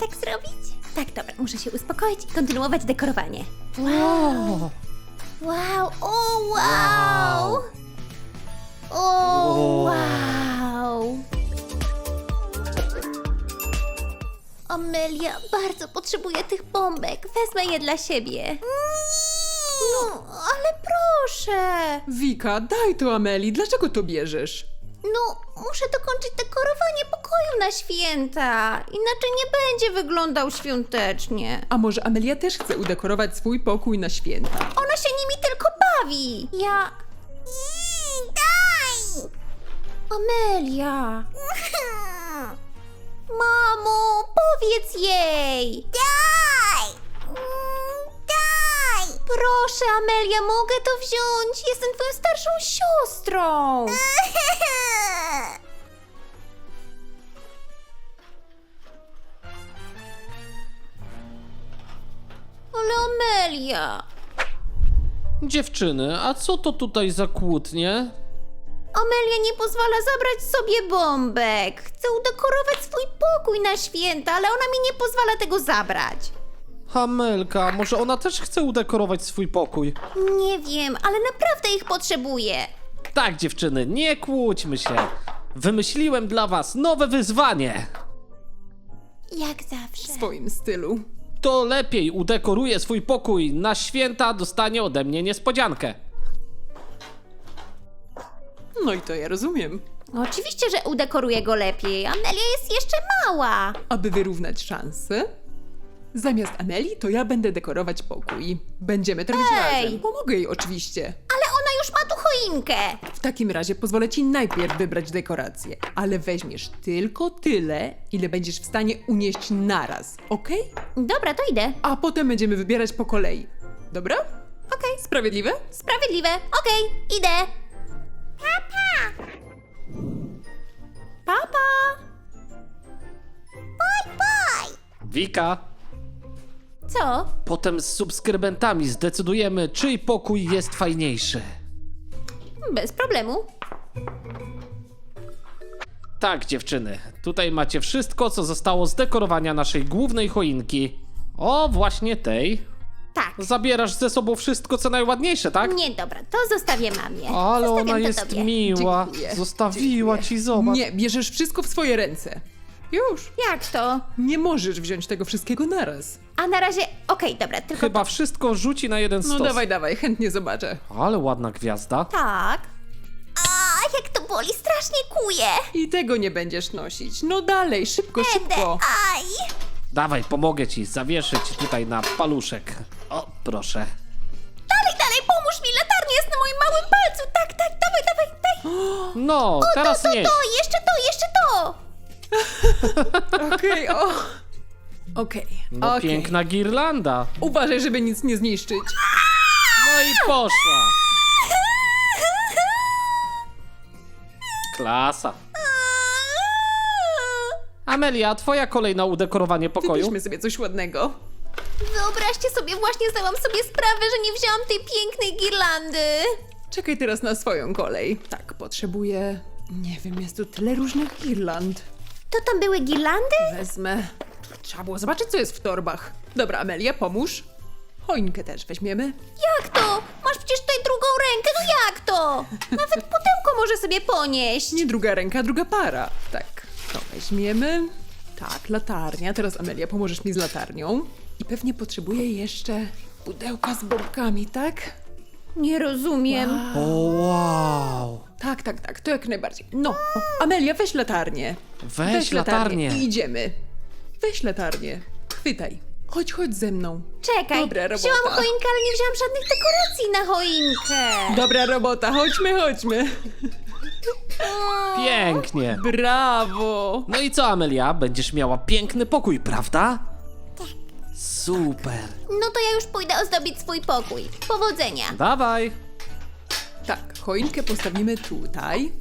tak zrobić? Tak, dobra, muszę się uspokoić i kontynuować dekorowanie. O, Wow, o wow! O wow! Amelia, bardzo potrzebuję tych bombek. Wezmę je dla siebie. No, ale proszę. Wika, daj to Ameli, dlaczego to bierzesz? No, muszę dokończyć dekorowanie pokoju na święta. Inaczej nie będzie wyglądał świątecznie. A może Amelia też chce udekorować swój pokój na święta? Ona się nimi tylko bawi. Ja. Daj! Amelia. Mamo, powiedz jej. Daj! Proszę, Amelia, mogę to wziąć? Jestem twoją starszą siostrą. Ale Amelia. Dziewczyny, a co to tutaj za kłótnie? Amelia nie pozwala zabrać sobie bombek. Chcę udekorować swój pokój na święta, ale ona mi nie pozwala tego zabrać. Hamelka, może ona też chce udekorować swój pokój? Nie wiem, ale naprawdę ich potrzebuję. Tak, dziewczyny, nie kłóćmy się. Wymyśliłem dla was nowe wyzwanie. Jak zawsze. W swoim stylu. To lepiej udekoruje swój pokój na święta, dostanie ode mnie niespodziankę. No i to ja rozumiem. Oczywiście, że udekoruję go lepiej. Amelia jest jeszcze mała. Aby wyrównać szanse, zamiast Ameli, to ja będę dekorować pokój. Będziemy to robić Ej! razem. Pomogę jej oczywiście. Ale ona już ma tu choinkę. W takim razie pozwolę ci najpierw wybrać dekorację, ale weźmiesz tylko tyle, ile będziesz w stanie unieść naraz, ok? Dobra, to idę. A potem będziemy wybierać po kolei. Dobra? Okej, Sprawiedliwe? sprawiedliwe. Okej, idę. Papa. Papa. Bye, bye. Wika, Co? potem z subskrybentami zdecydujemy, czyj pokój jest fajniejszy. Bez problemu. Tak, dziewczyny, tutaj macie wszystko, co zostało z dekorowania naszej głównej choinki. O, właśnie tej. Tak. Zabierasz ze sobą wszystko, co najładniejsze, tak? Nie, dobra, to zostawię mamie. Ale Zostawiam ona to jest tobie. miła. Dziękuję, Zostawiła dziękuję. ci, zobacz. Nie, bierzesz wszystko w swoje ręce. Już. Jak to? Nie możesz wziąć tego wszystkiego naraz. A na razie, okej, dobra, tylko Chyba wszystko rzuci na jeden No stos. dawaj, dawaj, chętnie zobaczę. Ale ładna gwiazda. tak. A, jak to boli, strasznie kuje. I tego nie będziesz nosić. No dalej, szybko, szybko. Aj. Dawaj, pomogę ci, zawieszę ci tutaj na paluszek. O, proszę. Dalej, dalej, pomóż mi, latarnia jest na moim małym palcu. Tak, tak, dawaj, dawaj, daj. No, teraz to, nie. to, jeszcze to, jeszcze to. Okej, o. Okej, No okej. piękna girlanda. Uważaj, żeby nic nie zniszczyć. No i poszła. Klasa. Amelia, twoja kolej na udekorowanie pokoju. Wybierzmy sobie coś ładnego. Wyobraźcie sobie, właśnie zdałam sobie sprawę, że nie wzięłam tej pięknej girlandy. Czekaj teraz na swoją kolej. Tak, potrzebuję... Nie wiem, jest tu tyle różnych girland. To tam były girlandy? Wezmę. Trzeba było zobaczyć, co jest w torbach. Dobra, Amelia, pomóż. Choinkę też weźmiemy. Jak to? Masz przecież tutaj drugą rękę, no jak to? Nawet pudełko może sobie ponieść. Nie druga ręka, druga para. Tak, to weźmiemy. Tak, latarnia. Teraz Amelia, pomożesz mi z latarnią. I pewnie potrzebuję jeszcze pudełka z bombkami, tak? Nie rozumiem. O, wow. Tak, tak, tak, to jak najbardziej. No, Amelia, weź latarnię. Weź latarnię. I idziemy. Weź latarnię. Chwytaj. Chodź, chodź ze mną. Czekaj, Dobra robota. wzięłam choinkę, ale nie wzięłam żadnych dekoracji na choinkę. Dobra robota, chodźmy, chodźmy. Pięknie. Brawo. No i co, Amelia? Będziesz miała piękny pokój, prawda? Super. No to ja już pójdę ozdobić swój pokój. Powodzenia. Dawaj. Tak, choinkę postawimy tutaj.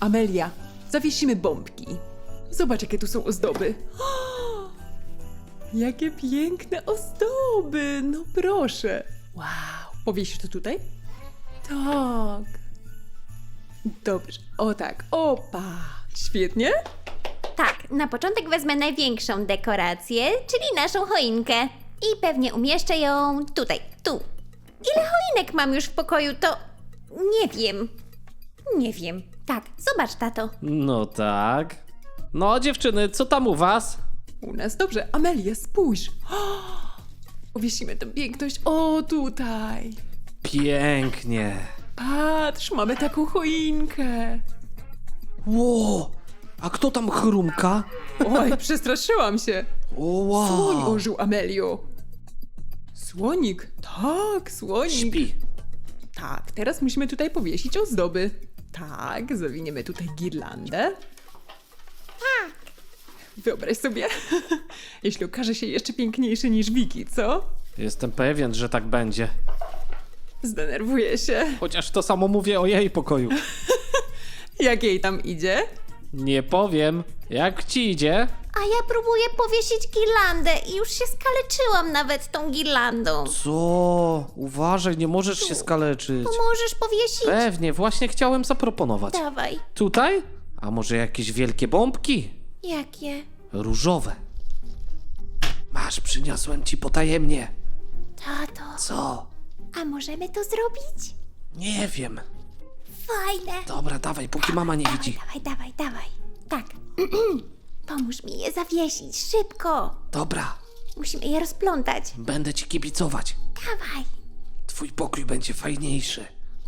Amelia, zawiesimy bombki. Zobacz, jakie tu są ozdoby. Jakie piękne ozdoby! No proszę. Wow. Powiesisz to tutaj? Tak. Dobrze. O tak. Opa. Świetnie. Tak, na początek wezmę największą dekorację, czyli naszą choinkę. I pewnie umieszczę ją tutaj, tu. Ile choinek mam już w pokoju, to nie wiem. Nie wiem. Tak, zobacz, tato. No tak. No, dziewczyny, co tam u was? U nas dobrze. Amelia, spójrz. Powiesimy tę piękność. O, tutaj. Pięknie. Patrz, mamy taką choinkę. Ło, a kto tam chrumka? Oj, przestraszyłam się. O, wow. Słoń ożył Amelio. Słonik? Tak, słonik. Śpi. Tak, teraz musimy tutaj powiesić ozdoby. Tak, zawiniemy tutaj girlandę. Tak. Wyobraź sobie, jeśli okaże się jeszcze piękniejszy niż Wiki, co? Jestem pewien, że tak będzie. Zdenerwuję się. Chociaż to samo mówię o jej pokoju. Jak jej tam idzie? Nie powiem. Jak ci idzie? A ja próbuję powiesić girlandę i już się skaleczyłam nawet tą girlandą. Co? Uważaj, nie możesz się skaleczyć. Pomożesz powiesić? Pewnie, właśnie chciałem zaproponować. Dawaj. Tutaj? A może jakieś wielkie bombki? Jakie? Różowe. Masz, przyniosłem ci potajemnie. Tato, Co? a możemy to zrobić? Nie wiem. Fajne. Dobra, dawaj, póki mama nie widzi. Dawaj, dawaj, dawaj. Je zawiesić, szybko. Dobra, Musimy je rozplątać. będę ci kibicować. Dawaj. Twój pokój będzie fajniejszy.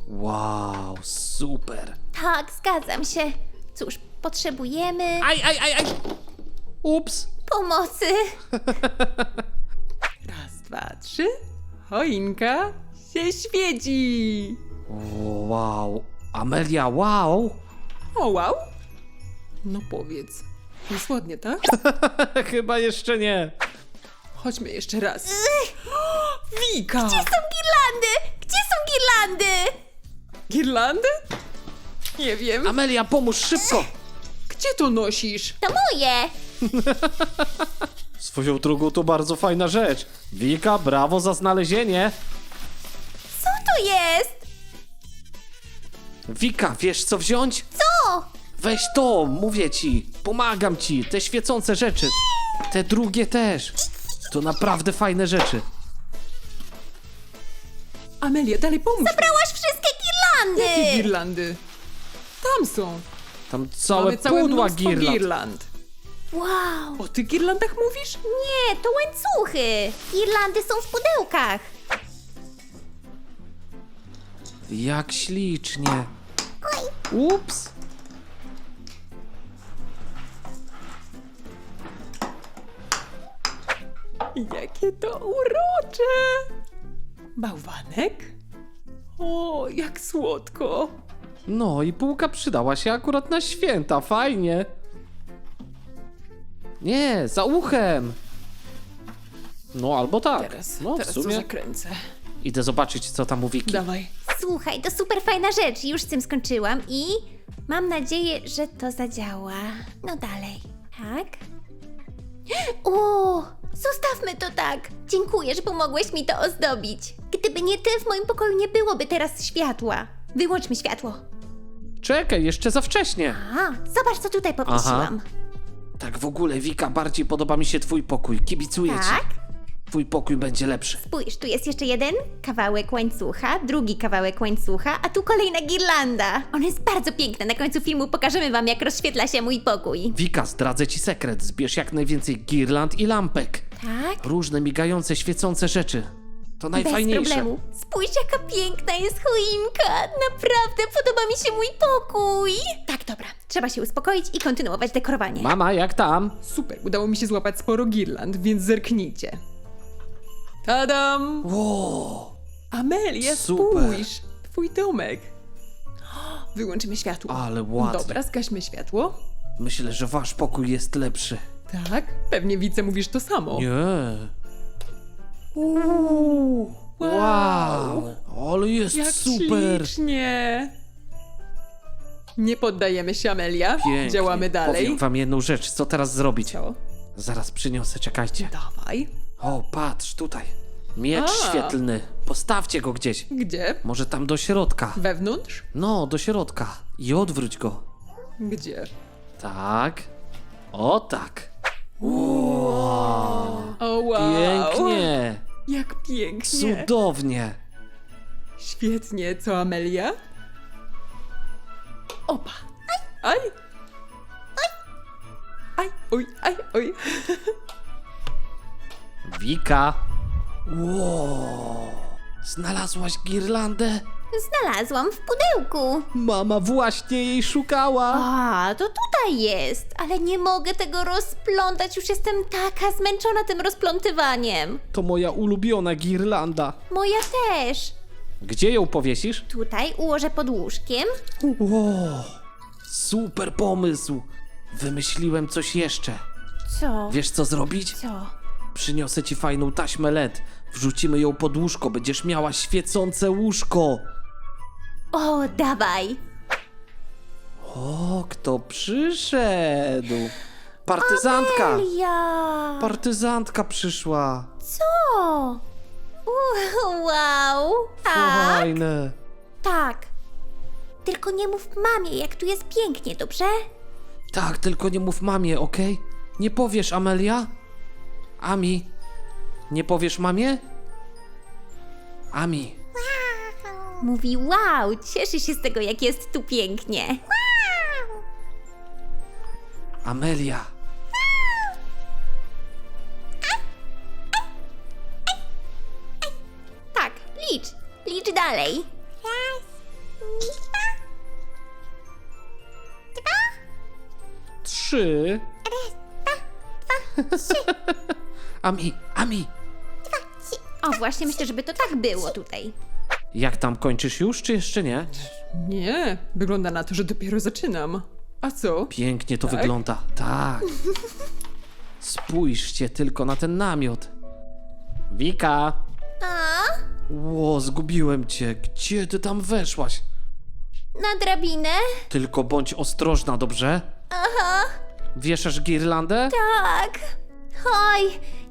Wow, super. Tak, zgadzam się. Cóż, potrzebujemy Aj, aj, aj, aj! Ups! pomocy. Raz, dwa, trzy. Choinka się świeci. Wow, Amelia, wow! O, wow. No powiedz. Jest ładnie, tak? Chyba jeszcze nie. Chodźmy jeszcze raz. Wika! Gdzie są girlandy? Gdzie są girlandy? Girlandy? Nie wiem. Amelia, pomóż szybko! Gdzie to nosisz? To moje. Swoją drogą to bardzo fajna rzecz. Wika, brawo za znalezienie. Co to jest? Wika, wiesz co wziąć? Co? Weź to, mówię ci. Pomagam ci. Te świecące rzeczy. Te drugie też. To naprawdę fajne rzeczy. Amelia, dalej pomóż. Zabrałaś wszystkie girlandy. Jakie girlandy? Tam są. Tam całe Mamy całe pudła mnóstwo girland. girland. Wow. O tych girlandach mówisz? Nie, to łańcuchy. Girlandy są w pudełkach. Jak ślicznie. Ups. Jakie to urocze! Bałwanek? O, jak słodko! No i półka przydała się akurat na święta. Fajnie. Nie, za uchem. No albo tak. Teraz, no, teraz w to sumie. zakręcę. Idę zobaczyć, co tam u Wiki. Dawaj. Słuchaj, to super fajna rzecz. Już z tym skończyłam i mam nadzieję, że to zadziała. No dalej. Tak? O, zostawmy to tak. Dziękuję, że pomogłeś mi to ozdobić. Gdyby nie ty, w moim pokoju nie byłoby teraz światła. Wyłączmy światło. Czekaj, jeszcze za wcześnie. A, zobacz, co tutaj powiesiłam. Tak w ogóle, Wika, bardziej podoba mi się twój pokój. Kibicuję Tak? Twój pokój będzie lepszy. Spójrz, tu jest jeszcze jeden kawałek łańcucha, drugi kawałek łańcucha, a tu kolejna girlanda. Ona jest bardzo piękna. Na końcu filmu pokażemy wam, jak rozświetla się mój pokój. Wika, zdradzę ci sekret. Zbierz jak najwięcej girland i lampek. Tak? Różne migające, świecące rzeczy. To Bez najfajniejsze. problemu. Spójrz, jaka piękna jest choinka. Naprawdę podoba mi się mój pokój. Tak, dobra. Trzeba się uspokoić i kontynuować dekorowanie. Mama, jak tam? Super, udało mi się złapać sporo girland, więc zerknijcie. Tadam! Wow. Amelia, Super. spójrz! Twój domek. Wyłączymy światło. Ale ładnie. Dobra, zgaśmy światło. Myślę, że wasz pokój jest lepszy. Tak, pewnie wice mówisz to samo. Nie. Uuu, wow. Ale jest Jak super. ślicznie! Nie poddajemy się, Amelia. Pięknie. Działamy dalej. Powiem wam jedną rzecz, co teraz zrobić. Co? Zaraz przyniosę, czekajcie. Dawaj. O, patrz, tutaj. Miecz A. świetlny. Postawcie go gdzieś. Gdzie? Może tam do środka. Wewnątrz? No, do środka. I odwróć go. Gdzie? Tak. O tak. O wow! Pięknie. Jak pięknie! Cudownie. Świetnie, co Amelia? Opa! Aj! Aj! Aj! Oj, aj, oj! Wika. Wow. Znalazłaś girlandę? Znalazłam w pudełku. Mama właśnie jej szukała. A, to tutaj jest, ale nie mogę tego rozplątać. Już jestem taka zmęczona tym rozplątywaniem. To moja ulubiona girlanda. Moja też. Gdzie ją powiesisz? Tutaj ułożę pod łóżkiem. Wow. Super pomysł. Wymyśliłem coś jeszcze. Co? Wiesz co zrobić? Co? Przyniosę ci fajną taśmę LED. Wrzucimy ją pod łóżko, będziesz miała świecące łóżko. O, dawaj. O, kto przyszedł? Partyzantka! Ja. Partyzantka przyszła. Co? U- Wow. Tak. Fajne. Tak. Tylko nie mów mamie, jak tu jest pięknie, dobrze? Tak, tylko nie mów mamie, okej? Nie powiesz, Amelia? Ami, nie powiesz mamie? Ami, Mówi wow, cieszy się z tego, jak jest tu pięknie. Amelia. Tak, licz. Licz dalej. Ami, Ami, O, właśnie myślę, żeby to tak było tutaj. jak tam kończysz już, czy jeszcze nie? Nie, wygląda na to, że dopiero zaczynam. A co? Pięknie to wygląda. Tak. Spójrzcie tylko na ten namiot. Wika. A? Ło, zgubiłem cię. Gdzie ty tam weszłaś? Na drabinę? Tylko bądź ostrożna, dobrze? Aha, Wieszasz girlandę? tak. Oj,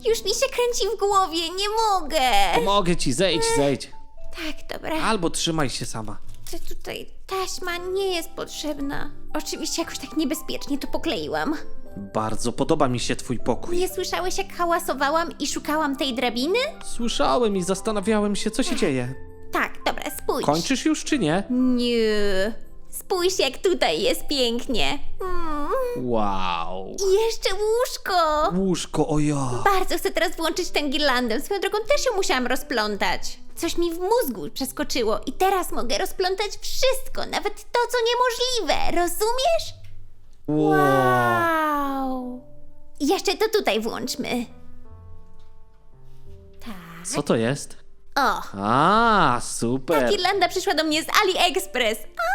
już mi się kręci w głowie, nie mogę. Pomogę ci, zejdź, zejdź. Tak, dobra. Albo trzymaj się sama. To tutaj taśma nie jest potrzebna. Oczywiście jakoś tak niebezpiecznie to pokleiłam. Bardzo podoba mi się twój pokój. Nie słyszałeś, jak hałasowałam i szukałam tej drabiny? Słyszałem i zastanawiałem się, co się dzieje. Tak, dobra, spójrz. Kończysz już czy nie? Nie. Spójrz, jak tutaj jest pięknie. Mm. Wow. I jeszcze łóżko. Łóżko, o ja. Bardzo chcę teraz włączyć tę girlandę. Swoją drogą też ją musiałam rozplątać. Coś mi w mózgu przeskoczyło i teraz mogę rozplątać wszystko, nawet to, co niemożliwe. Rozumiesz? Wow. I Jeszcze to tutaj włączmy. Tak. Co to jest? O, A, ta super. girlanda przyszła do mnie z AliExpress. A!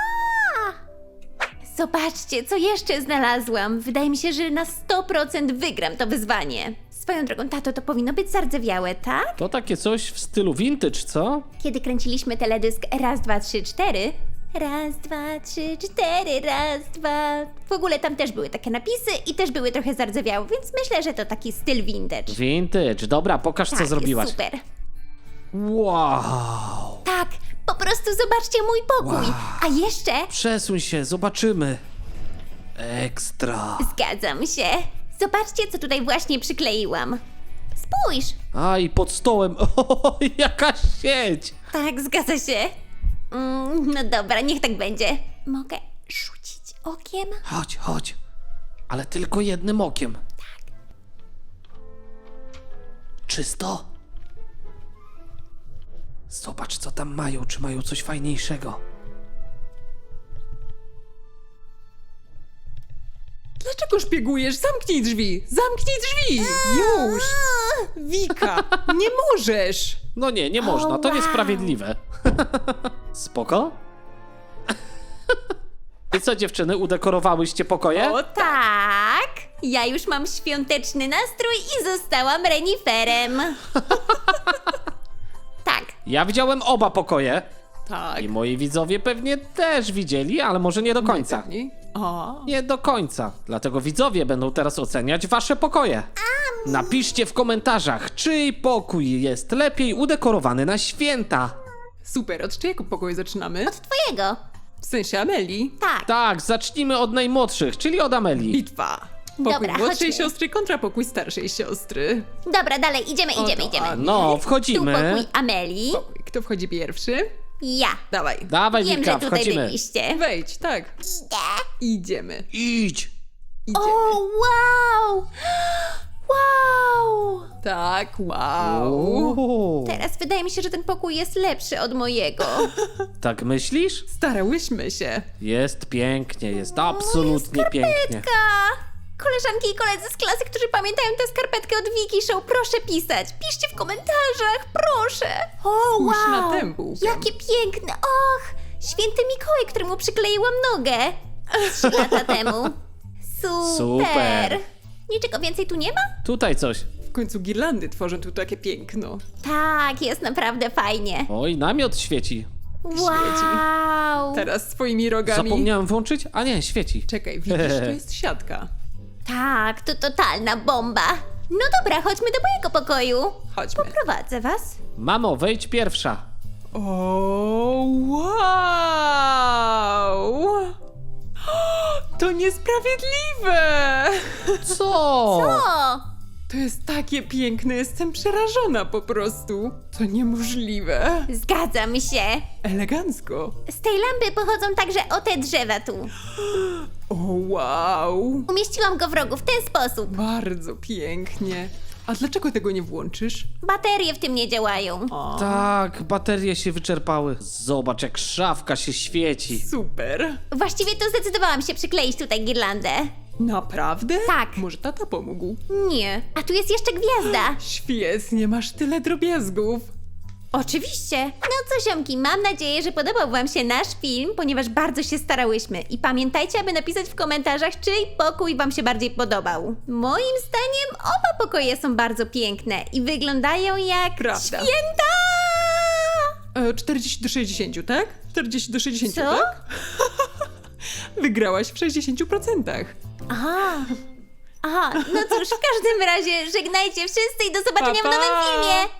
Zobaczcie, co jeszcze znalazłam. Wydaje mi się, że na 100% wygram to wyzwanie. Swoją drogą, tato, to powinno być zardzewiałe, tak? To takie coś w stylu vintage, co? Kiedy kręciliśmy teledysk raz, dwa, trzy, cztery. Raz, dwa, trzy, cztery, raz, dwa. W ogóle tam też były takie napisy i też były trochę zardzewiałe, więc myślę, że to taki styl vintage. Vintage. Dobra, pokaż, co tak, zrobiłaś. super. Wow. Po prostu zobaczcie mój pokój. Wow. A jeszcze Przesuń się, zobaczymy. Ekstra. Zgadzam się. Zobaczcie, co tutaj właśnie przykleiłam. Spójrz! A i pod stołem. O, jaka sieć. Tak, zgadza się. Mm, no dobra, niech tak będzie. Mogę rzucić okiem? Chodź, chodź. Ale tylko jednym okiem. Tak. Czysto? Zobacz, co tam mają. Czy mają coś fajniejszego? Dlaczego szpiegujesz? Zamknij drzwi! Zamknij drzwi! Już! Wika, nie możesz! No nie, nie można. To wow. niesprawiedliwe. Spoko? I co, dziewczyny, udekorowałyście pokoje? O Tak! Ja już mam świąteczny nastrój i zostałam reniferem. Ja widziałem oba pokoje. tak. I moi widzowie pewnie też widzieli, ale może nie do końca. A, Nie do końca. Dlatego widzowie będą teraz oceniać wasze pokoje. Napiszcie w komentarzach, czyj pokój jest lepiej udekorowany na święta. super, od czyjego pokoju zaczynamy? twojego. W sensie Ameli? Tak. Tak, zacznijmy od najmłodszych, czyli od Amelii. Bitwa. Pokój Dobra, młodszej chodźmy. siostry kontra pokój starszej siostry. Dobra, dalej, idziemy, O, idziemy, to idziemy. No, Tu wchodzimy. pokój Amelii. Pokój. Kto wchodzi pierwszy? Ja. Dawaj. Dawaj, Wiem, Wika, że tutaj wchodzimy. byliście. Wejdź, tak. Idziemy. Idź. Idziemy. O, wow! Wow! Tak, wow. O, Teraz wydaje mi się, że ten pokój jest lepszy od mojego. tak myślisz? Starałyśmy się. Jest pięknie, jest absolutnie pięknie. Ka! Koleżanki i koledzy z klasy, którzy pamiętają tę skarpetkę od Wiki Show, proszę pisać. Piszcie w komentarzach, proszę. O, Spójrz wow! na bułkę. Jakie piękne! Och! Święty Mikołaj, któremu przykleiłam nogę. Trzy lata temu. Super. Super. Niczego więcej tu nie ma? Tutaj coś. W końcu girlandy tworzą tu takie piękno. Tak, jest naprawdę fajnie. Oj, namiot świeci. Wow! Teraz swoimi rogami. Zapomniałem włączyć? A nie, świeci. Czekaj, widzisz, to jest siatka. Tak, to totalna bomba. No dobra, chodźmy do mojego pokoju. Chodźmy. Prowadzę was. Mamo, wejdź pierwsza. O, wow! To niesprawiedliwe! Co? O! To jest takie piękne, jestem przerażona po prostu. To niemożliwe. Zgadzam się. Elegancko. Z tej lampy pochodzą także o te drzewa tu. O, wow! Umieściłam go w rogu w ten sposób. Bardzo pięknie. A dlaczego tego nie włączysz? Baterie w tym nie działają. O, Tak, baterie się wyczerpały. Zobacz, jak szafka się świeci. super. Właściwie to zdecydowałam się przykleić tutaj girlandę. Naprawdę? Tak. Może tata pomógł? Nie. A tu jest jeszcze gwiazda. Świetnie, masz tyle drobiazgów. Oczywiście. No co ziomki, mam nadzieję, że podobał wam się nasz film, ponieważ bardzo się starałyśmy. I pamiętajcie, aby napisać w komentarzach, czyj pokój wam się bardziej podobał. Moim zdaniem oba pokoje są bardzo piękne i wyglądają jak Prawda. święta! E, 40 do 60, tak? 40 do 60, Co? tak? Wygrałaś w 60%. Aha. Aha, no cóż, w każdym razie żegnajcie wszyscy i do zobaczenia Pa, w nowym pa. filmie.